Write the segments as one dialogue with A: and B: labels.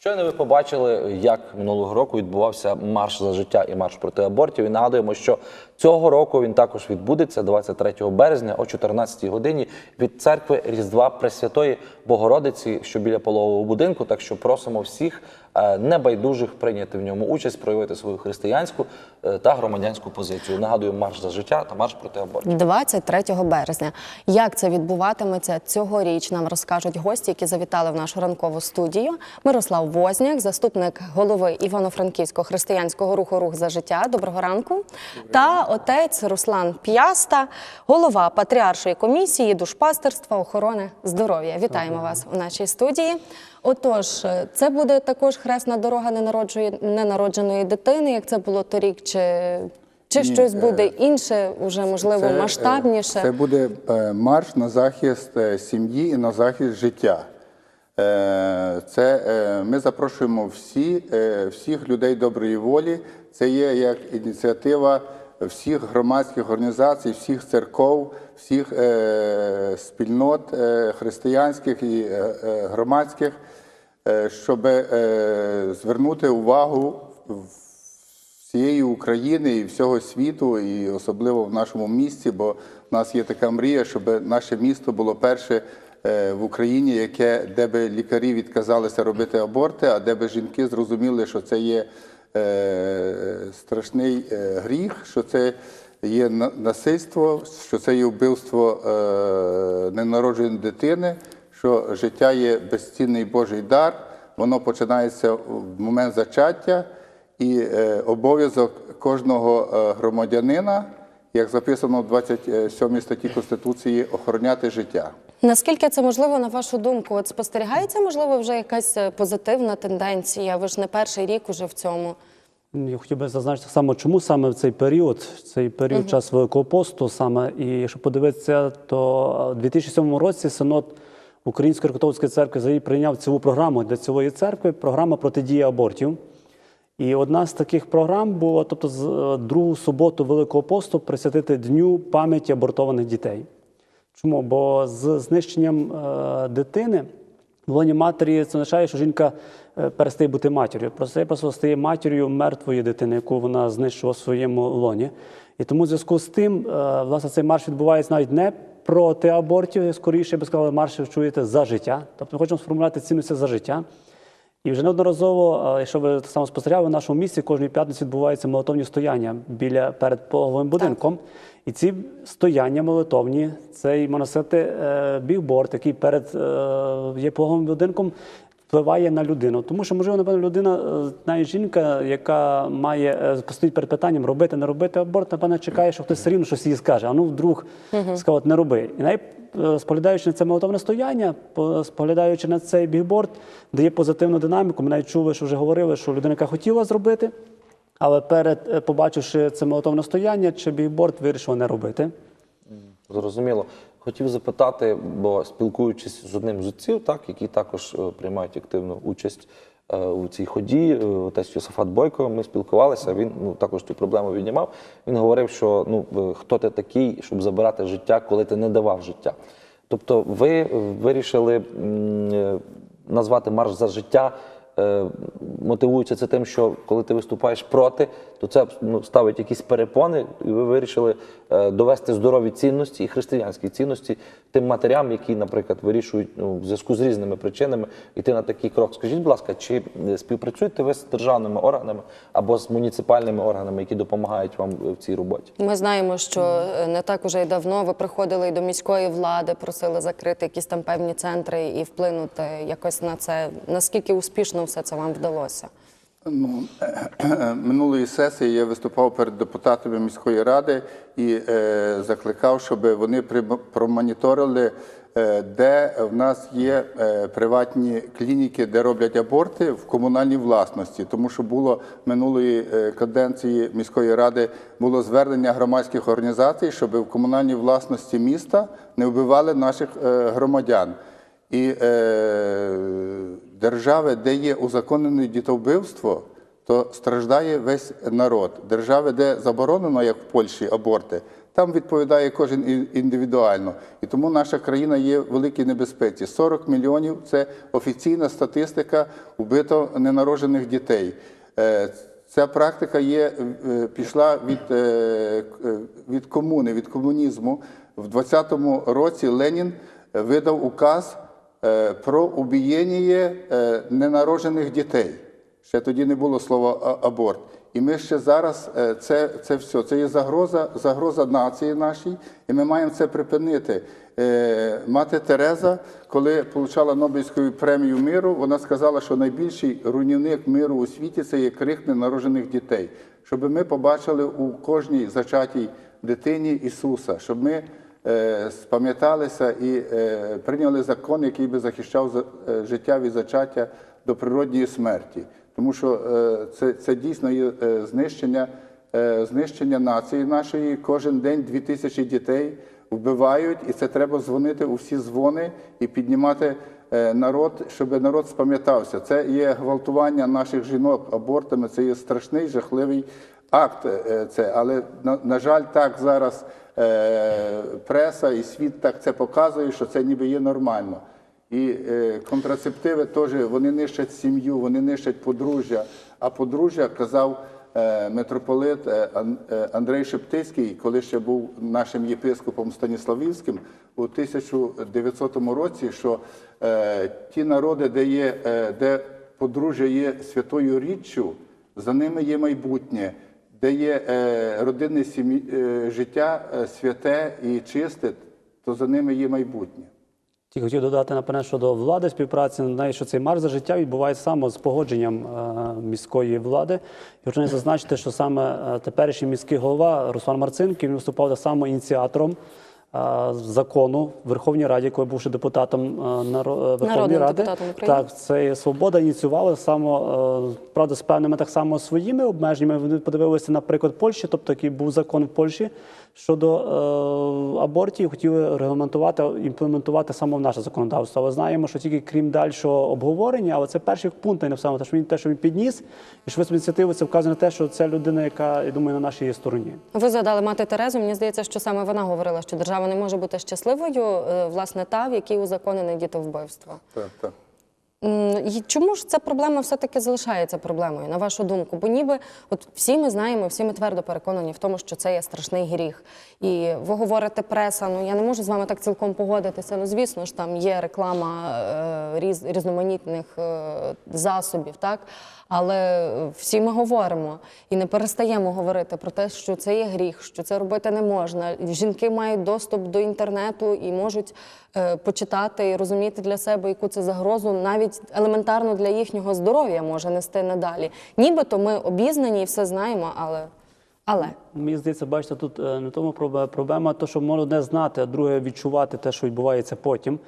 A: Щойно ви побачили, як минулого року відбувався марш за життя і марш проти абортів. І нагадуємо, що цього року він також відбудеться 23 березня о 14 годині від церкви Різдва Пресвятої Богородиці, що біля пологового будинку. Так що просимо всіх небайдужих прийняти в ньому участь, проявити свою християнську е, та громадянську позицію. Нагадую, марш за життя та марш проти абортів.
B: 23 березня. Як це відбуватиметься цьогоріч? Нам розкажуть гості, які завітали в нашу ранкову студію. Мирослав Возняк, заступник голови Івано-Франківського християнського руху Рух за життя. Доброго ранку. Та отець Руслан П'яста, голова патріаршої комісії душпастерства охорони здоров'я. Вітаємо вас у нашій студії. Отож, е, це буде також хресна дорога ненародженої дитини, як це було торік, чи, чи
C: Ні,
B: щось буде
C: е,
B: інше, уже можливо
C: Це, е,
B: масштабніше.
C: Це буде марш на захист сім'ї і на захист життя. Це ми запрошуємо всі, всіх людей доброї волі. Це є як ініціатива всіх громадських організацій, всіх церков, всіх е, спільнот е, християнських і е, громадських, щоб звернути увагу всієї України і всього світу, і особливо в нашому місті, бо в нас є така мрія, щоб наше місто було перше в Україні, яке де би лікарі відказалися робити аборти, а де би жінки зрозуміли, що це є страшний е, гріх, що це є насильство, що це є вбивство е, ненародженої дитини, що життя є безцінний Божий дар. Воно починається в момент зачаття. І е, обов'язок кожного е, громадянина, як записано в 27 статті Конституції, охороняти життя.
B: Наскільки це можливо, на вашу думку? От спостерігається, можливо, вже якась е, позитивна тенденція? Ви ж не перший рік уже в цьому.
D: Я хотів би зазначити так само, чому саме в цей період, цей період час Великого посту, саме і якщо подивитися, то в 2007 році синод Української католицької церкви прийняв цілу програму для цілої церкви, програма протидії абортів. І одна з таких програм була, тобто, з е, другу суботу Великого посту присвятити дню пам'яті абортованих дітей. Чому? Бо з знищенням е, дитини в лоні матері це означає, що жінка е, перестає бути матір'ю. Просто просто стає матір'ю мертвої дитини, яку вона знищила в своєму лоні. І тому в зв'язку з тим, е, власне, цей марш відбувається навіть не проти абортів, скоріше я би сказав, марш чуєте за життя. Тобто ми хочемо сформулювати цінності за життя. І вже неодноразово, е, якщо ви так само спостерігали, в нашому місті кожної п'ятниці відбуваються молитовні стояння біля перед пологовим будинком. І ці стояння молитовні, цей можна сказати, е, бігборд, який перед е, є пологовим будинком, впливає на людину. Тому що, можливо, напевно, людина, навіть жінка, яка має постоїть перед питанням робити, не робити аборт, напевно, чекає, що хтось все рівно щось їй скаже. А ну вдруг сказав, не роби. І навіть споглядаючи на це молитовне стояння, споглядаючи на цей бігборд, дає позитивну динаміку. Ми навіть чули, що вже говорили, що людина, яка хотіла зробити, але перед е, побачивши це молитовне стояння чи бігборд, вирішила не робити.
A: Зрозуміло. Хотів запитати, бо спілкуючись з одним з отців, так, які також е, приймають активну участь е, у цій ході, е, отець Йосифат Бойко, ми спілкувалися, він ну, також цю проблему віднімав. Він говорив, що ну, е, хто ти такий, щоб забирати життя, коли ти не давав життя. Тобто ви е, вирішили е, назвати марш за життя е, мотивується це тим, що коли ти виступаєш проти, то це ну, ставить якісь перепони, і ви вирішили е, довести здорові цінності і християнські цінності тим матерям, які, наприклад, вирішують ну, в зв'язку з різними причинами йти на такий крок. Скажіть, будь ласка, чи е, співпрацюєте ви з державними органами або з муніципальними органами, які допомагають вам в цій роботі?
B: Ми знаємо, що не так уже й давно ви приходили і до міської влади, просили закрити якісь там певні центри і вплинути якось на це. Наскільки успішно все це вам вдалося?
C: Ну, минулої сесії я виступав перед депутатами міської ради і е, закликав, щоб вони промоніторили, е, де в нас є е, приватні клініки, де роблять аборти в комунальній власності. Тому що було минулої е, каденції міської ради було звернення громадських організацій, щоб в комунальній власності міста не вбивали наших е, громадян. І е, держави, де є узаконене дітовбивство, то страждає весь народ. Держави, де заборонено, як в Польщі, аборти, там відповідає кожен індивідуально. І тому наша країна є в великій небезпеці. 40 мільйонів це офіційна статистика вбито ненароджених дітей. Е, Ця практика є, е, пішла від, е, від комуни, від комунізму. В 20-му році Ленін видав указ про убієння е, ненароджених дітей. Ще тоді не було слова аборт. І ми ще зараз е, це, це все. Це є загроза, загроза нації нашій, і ми маємо це припинити. Е, Мати Тереза, коли отримала Нобелівську премію миру, вона сказала, що найбільший руйнівник миру у світі це є крик ненароджених дітей. Щоб ми побачили у кожній зачатій дитині Ісуса, щоб ми е, спам'яталися і е, прийняли закон, який би захищав за- е, життя від зачаття до природньої смерті. Тому що е, це, це дійсно є е, знищення, е, знищення нації нашої. Кожен день дві тисячі дітей вбивають, і це треба дзвонити у всі дзвони і піднімати е, народ, щоб народ спам'ятався. Це є гвалтування наших жінок абортами, це є страшний, жахливий акт. е, Це, але на, на жаль, так зараз е, преса і світ так це показує, що це ніби є нормально. І е, контрацептиви теж вони нищать сім'ю, вони нищать подружжя. А подружжя казав е, митрополит е, Ан- е, Андрей Шептицький, коли ще був нашим єпископом Станіславівським у 1900 році, що е, ті народи, де є, е, де подружжя є святою річчю, за ними є майбутнє, де є е, родинне сім'ї, е, життя е, святе і чисте, то за ними є майбутнє.
D: Ті хотів додати напевне щодо влади співпраці. Знаю, що цей марш за життя відбувається саме з погодженням міської влади. І хочу зазначити, що саме теперішній міський голова Руслан Марцинків він виступав так ініціатором закону в Верховній Раді, коли бувши депутатом е, Верховної Ради.
B: депутатом
D: Так, це свобода ініціювала само, е, правда, з певними так само своїми обмеженнями. Вони подивилися, наприклад, Польщі, тобто який був закон в Польщі щодо е, абортів, хотіли регламентувати, імплементувати саме в наше законодавство. Але знаємо, що тільки крім дальшого обговорення, але це перший пункт, я написав, те, що він те, що він підніс, і швидко ініціативу це вказує на те, що це людина, яка я думаю, на нашій стороні.
B: Ви згадали мати Терезу. Мені здається, що саме вона говорила, що держава не може бути щасливою, е, власне, та, в якій узаконене дітовбивство.
C: Так, так.
B: І Чому ж ця проблема все-таки залишається проблемою, на вашу думку? Бо ніби от всі ми знаємо, всі ми твердо переконані в тому, що це є страшний гріх. І ви говорите преса, ну я не можу з вами так цілком погодитися. Ну, звісно ж, там є реклама е, різ, різноманітних е, засобів, так? Але всі ми говоримо і не перестаємо говорити про те, що це є гріх, що це робити не можна. Жінки мають доступ до інтернету і можуть е, почитати і розуміти для себе, яку це загрозу навіть елементарно для їхнього здоров'я може нести надалі. Нібито ми обізнані і все знаємо, але. але.
D: Мені здається, бачите, тут е, не тому проблема то, що можна одне знати, а друге відчувати те, що відбувається потім.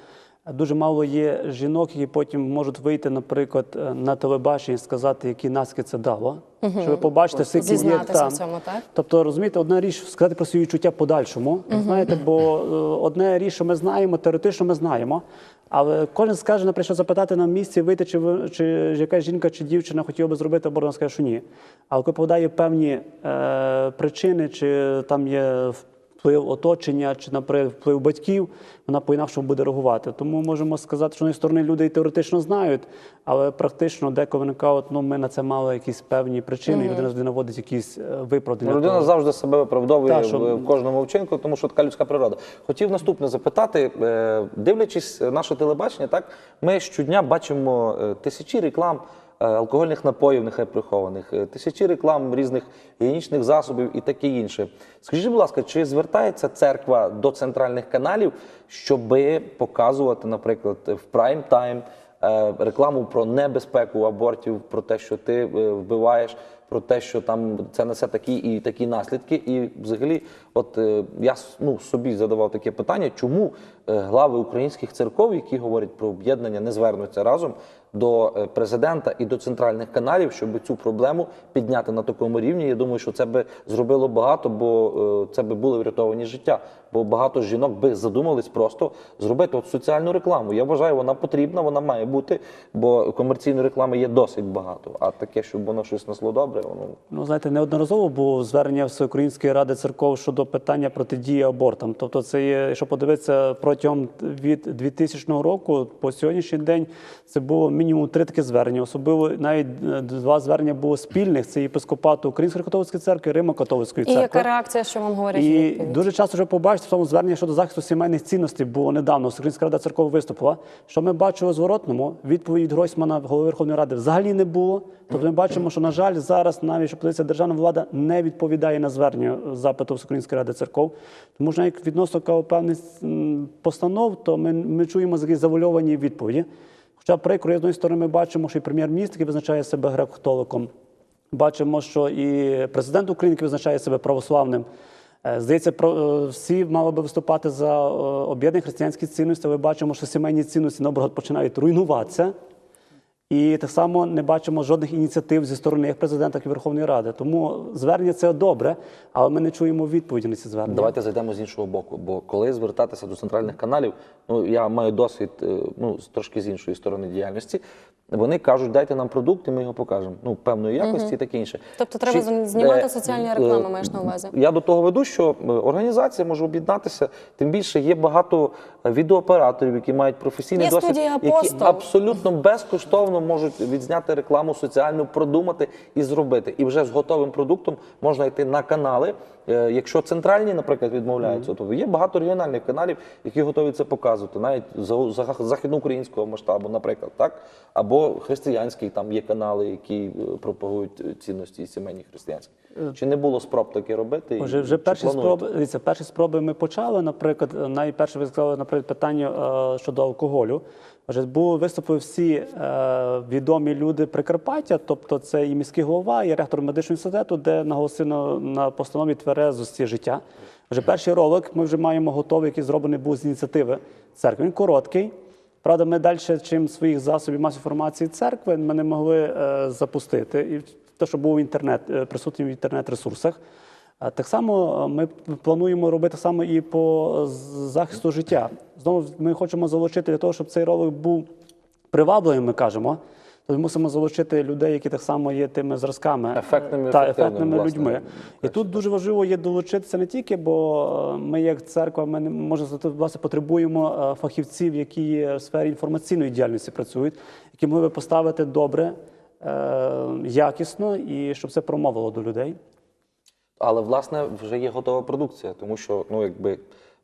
D: Дуже мало є жінок, які потім можуть вийти, наприклад, е, на телебачення і сказати, які наслідки це дало. Щоб ви побачите, скільки є там.
B: в цьому, так?
D: Тобто, розумієте, одна річ сказати про свої відчуття подальшому. Знаєте, бо е, одне річ, що ми знаємо, теоретично ми знаємо. Але кожен скаже, наприклад, що запитати на місці, вийти, чи, ви- чи якась жінка чи дівчина хотіла би зробити аборт, вона скаже, що ні. Але коли попадає певні е, причини, чи там є вплив оточення, чи, наприклад, вплив батьків, вона по-інакшому буде реагувати. Тому можемо сказати, що з сторони люди і теоретично знають, але практично деколи вони кажуть, ну ми на це мали якісь певні причини, і людина завжди наводить якісь е, виправдання.
A: Людина
D: того.
A: завжди себе виправдовує
D: Так, що-
A: в, кожному вчинку, тому що така людська природа. Хотів наступне запитати, е, дивлячись наше телебачення, так ми щодня бачимо е, тисячі реклам. Е, Алкогольних напоїв, нехай прихованих, е, тисячі реклам різних гігієнічних засобів і таке інше. Скажіть, будь ласка, чи звертається церква до центральних каналів, щоби показувати, наприклад, в прайм тайм е, рекламу про небезпеку абортів, про те, що ти вбиваєш, про те, що там це несе такі і такі наслідки. І взагалі, от я ну, собі задавав таке питання, чому глави українських церков, які говорять про об'єднання, не звернуться разом до е, президента і до центральних каналів, щоб цю проблему підняти на такому рівні. Я думаю, що це би зробило багато, бо е, це би були врятовані життя бо багато жінок би задумались просто зробити от соціальну рекламу. Я вважаю, вона потрібна, вона має бути, бо комерційної реклами є досить багато. А таке, щоб воно щось несло добре, воно
D: Ну, знаєте, неодноразово було звернення Всеукраїнської ради церков щодо питання протидії абортам. Тобто, це є, якщо подивитися протягом від 2000 року по сьогоднішній день, це було мінімум три такі звернення. Особливо навіть е, два звернення було спільних: це єпископату Української католицької церкви, Римо-католицької
B: І
D: церкви.
B: яка реакція, що вам говорять?
D: І дуже часто вже побачите в тому зверненні щодо захисту сімейних цінностей, бо недавно Українська рада церков виступила. Що ми бачили у зворотному, відповідь від Гройсмана, голови Верховної Ради, взагалі не було. Тобто ми бачимо, що, на жаль, зараз навіть що позиція державна влада не відповідає на звернення запиту з Української ради церков. Тому що навіть відносно певних постанов, то ми, ми чуємо такі завульовані відповіді. Хоча прикро, з однієї сторони, ми бачимо, що і прем'єр-міністр, який визначає себе греко-католиком, Бачимо, що і президент України який визначає себе православним. Е, Здається, е, всі мали би виступати за е, об'єднані християнські цінності. але бачимо, що сімейні цінності наоборот починають руйнуватися. І так само не бачимо жодних ініціатив зі сторони як президента, і Верховної Ради. Тому звернення це добре, але ми не чуємо відповіді на ці звернення.
A: Давайте зайдемо з іншого боку. Бо коли звертатися до центральних каналів, ну я маю досвід ну трошки з іншої сторони діяльності. Вони кажуть, дайте нам продукт, і ми його покажемо. Ну певної якості і таке інше.
B: Тобто треба
A: Чи-
B: знімати
A: е,
B: соціальні
A: е,
B: реклами, маєш на увазі?
A: Я до того веду, що е, організація може об'єднатися. Тим більше є багато е, відеооператорів, які мають професійний
B: Є
A: досвід, які абсолютно безкоштовно можуть відзняти рекламу соціальну, продумати і зробити. І вже з готовим продуктом можна йти на канали. Е, Якщо центральні, наприклад, відмовляються, то є багато регіональних каналів, які готові це показувати, навіть за- за- західноукраїнського масштабу, наприклад, так або християнські там є канали, які е, пропагують е, цінності сімейні християнські. Чи не було спроб таке робити?
D: Вже, вже перші спроби, перші спроби ми почали. Наприклад, е, найперше ви сказали наприклад, питання е, щодо алкоголю. Вже були виступили всі е, відомі люди Прикарпаття, тобто це і міський голова, і ректор медичного інституту, де наголосено на постанові тверезості життя. Вже перший ролик ми вже маємо готовий, який зроблений був з ініціативи церкви. Він короткий. Правда, ми далі, чим своїх засобів масової інформації церкви, ми не могли е, запустити. І те, що був інтернет, е, присутній в інтернет-ресурсах. Так само е, ми плануємо робити саме і по захисту життя. Знову ми хочемо залучити для того, щоб цей ролик був привабливим, ми кажемо. То ми мусимо залучити людей, які так само є тими зразками
A: Ефектними,
D: та ефектними
A: власне.
D: людьми. І тут дуже важливо є долучитися не тільки, бо е, ми, як церква, ми не можна власне, потребуємо е, фахівців, які в сфері інформаційної діяльності працюють, які могли би поставити добре, е, якісно і щоб це промовило до людей.
A: Але власне вже є готова продукція, тому що ну якби.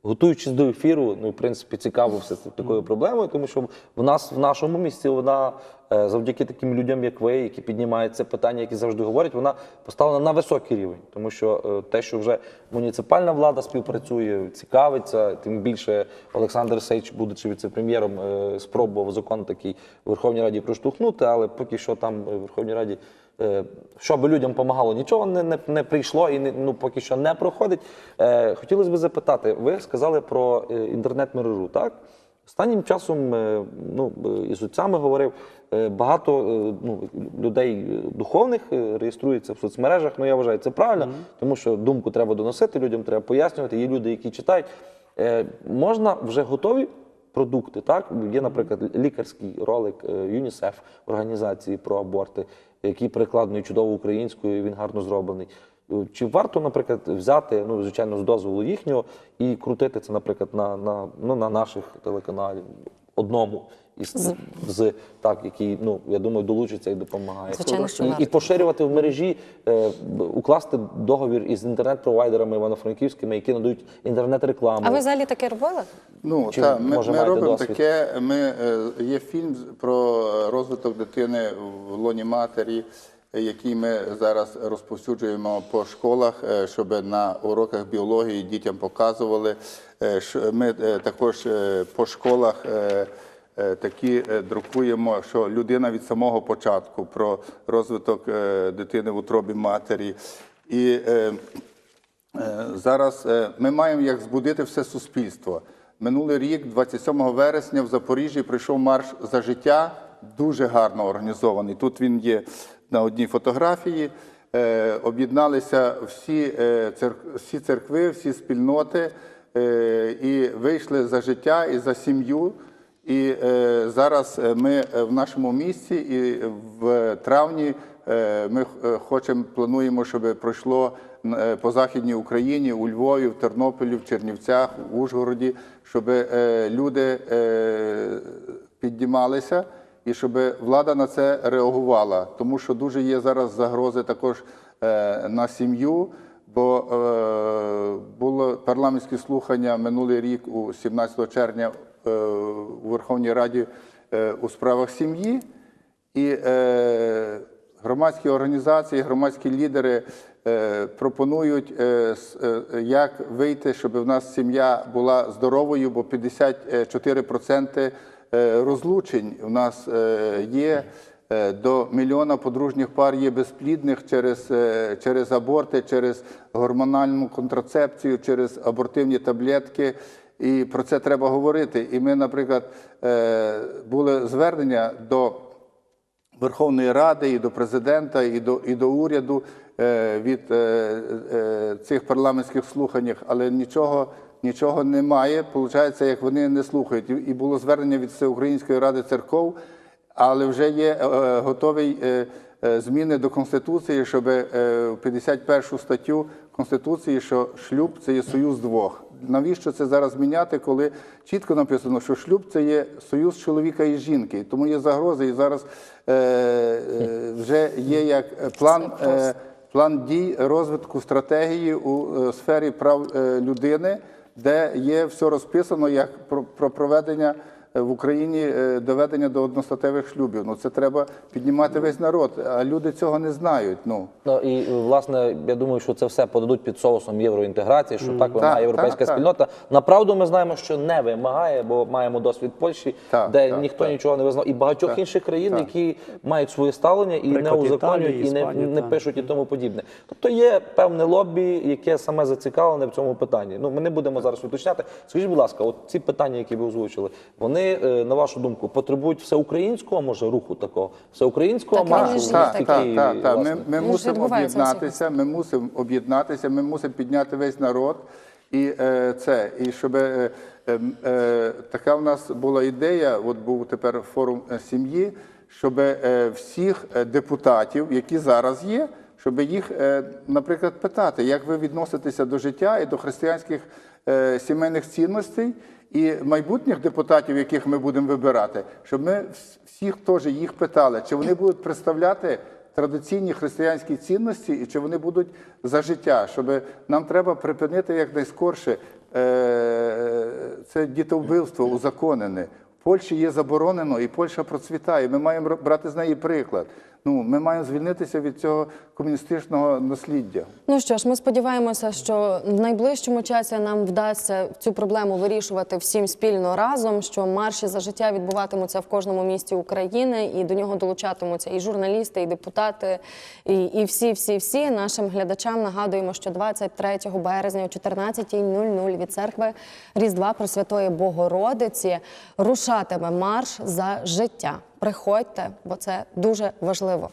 A: Готуючись до ефіру, ну в принципі з такою проблемою, тому що в нас в нашому місці вона е, завдяки таким людям, як ви, які піднімають це питання, які завжди говорять, вона поставлена на високий рівень. Тому що е, те, що вже муніципальна влада співпрацює, цікавиться, тим більше Олександр Сейч, будучи віце-прем'єром, е, спробував закон такий у Верховній Раді проштовхнути, але поки що там в Верховній Раді. Е, Що би людям допомагало, нічого не, не, не прийшло і не, ну, поки що не проходить. Е, хотілося б запитати, ви сказали про е, інтернет-мережу, так? Останнім часом е, ну, із отцями говорив, е, багато е, ну, людей духовних реєструється в соцмережах. Ну, я вважаю, це правильно, тому що думку треба доносити, людям треба пояснювати. Є люди, які читають. Е, Можна вже готові продукти. Так є, наприклад, лікарський ролик ЮНІСЕФ організації про аборти, який перекладений чудово українською. Він гарно зроблений. Е, Чи варто, наприклад, взяти, ну звичайно, з дозволу їхнього і крутити це, наприклад, на, на, ну, на наших телеканалів одному із з, так, який ну я думаю, долучиться і допомагає.
B: Звичайно, що
A: і, і поширювати в мережі, е, укласти договір із інтернет-провайдерами івано-франківськими, які надають інтернет-рекламу.
B: А ви взагалі таке робили?
C: Ну
A: Чи,
C: ми,
A: може,
C: ми робимо
A: досвід?
C: таке. Ми е, є фільм про розвиток дитини в лоні матері, е, який ми зараз розповсюджуємо по школах, е, щоб на уроках біології дітям показували. Е, що Ми е, також е, по школах. Е, Такі е, друкуємо, що людина від самого початку про розвиток е, дитини в утробі матері. І Зараз ми маємо як збудити все суспільство. Минулий рік, 27 вересня, в Запоріжжі прийшов марш за життя, дуже гарно організований. Тут він є на одній фотографії. Об'єдналися всі, всі церкви, всі спільноти. і вийшли за життя і за сім'ю. І е, зараз е, ми е, в нашому місті, і в травні е, ми е, хочемо, плануємо, щоб пройшло по Західній Україні, у Львові, в Тернополі, в Чернівцях, в Ужгороді, щоб е, люди е, піднімалися і щоб влада на це реагувала. Тому що дуже є зараз загрози також на сім'ю. Бо було парламентські слухання минулий рік, у 17 червня, у Верховній Раді е, у справах сім'ї, і е, громадські організації, громадські лідери е, пропонують, е, е, як вийти, щоб в нас сім'я була здоровою, бо 54% е, розлучень у нас е, є. Е, До мільйона подружніх пар є безплідних через, е, через аборти, через гормональну контрацепцію, через абортивні таблетки. І про це треба говорити. І ми, наприклад, е, були звернення до Верховної Ради, і до президента, і до, і до уряду е, від е, цих парламентських слуханнях, але нічого, нічого немає. Получається, як вони не слухають. І- було звернення від Всеукраїнської ради церков, але вже є готові зміни до Конституції, щоб е, в 51 статтю Конституції, що шлюб це є союз двох. Навіщо це зараз міняти, коли чітко написано, що шлюб це є союз чоловіка і жінки. Тому є загрози, і зараз е, е, вже є як план, е, план дій розвитку стратегії у сфері прав людини, де є все розписано як про, про проведення в Україні е, доведення до одностатевих шлюбів. Ну це треба піднімати весь народ, а люди цього не знають. Ну
A: Ну і е, власне, я думаю, що це все подадуть під соусом євроінтеграції, що так вимагає
C: Так,
A: європейська
C: так, так.
A: спільнота. Направду ми знаємо, що не вимагає, бо маємо досвід Польщі,
C: Так,
A: де
C: так,
A: ніхто
C: так.
A: нічого не визнав, і багатьох інших країн,
C: так.
A: які мають своє ставлення і не
D: Приклад
A: узаконюють,
D: Італії,
A: і не,
D: Іспанії,
A: не пишуть і тому подібне. Тобто є певне лобі, яке саме зацікавлене в цьому питанні. Ну ми не будемо зараз уточняти. Скажіть, будь ласка, от ці питання, які ви озвучили, вони е, на вашу думку потребують всеукраїнського може руху такого всеукраїнського
B: Так,
A: маршу,
B: є
C: Так, так, так, так. Ми, ми мусимо об'єднатися, ми мусимо об'єднатися, ми мусимо підняти весь народ. І е, це, і щоб е, е, е, така в нас була ідея, от був тепер форум е, сім'ї, щоб е, всіх е, депутатів, які зараз є, щоб їх, е, наприклад, питати, як ви відноситеся до життя і до християнських е, сімейних цінностей, і майбутніх депутатів, яких ми будемо вибирати, щоб ми вс- всіх теж їх питали, чи вони будуть представляти традиційні християнські цінності і чи вони будуть за життя, щоб нам треба припинити якнайскорше е, це дітовбивство узаконене. В Польщі є заборонено, і Польща процвітає. Ми маємо брати з неї приклад. Ну, ми маємо звільнитися від цього комуністичного насліддя.
B: Ну що ж, ми сподіваємося, що в найближчому часі нам вдасться цю проблему вирішувати всім спільно разом. Що марші за життя відбуватимуться в кожному місті України, і до нього долучатимуться і журналісти, і депутати, і, всі, всі, всі нашим глядачам нагадуємо, що 23 березня о 14.00 від церкви Різдва Пресвятої Богородиці рушатиме марш за життя. Приходьте, бо це дуже важливо.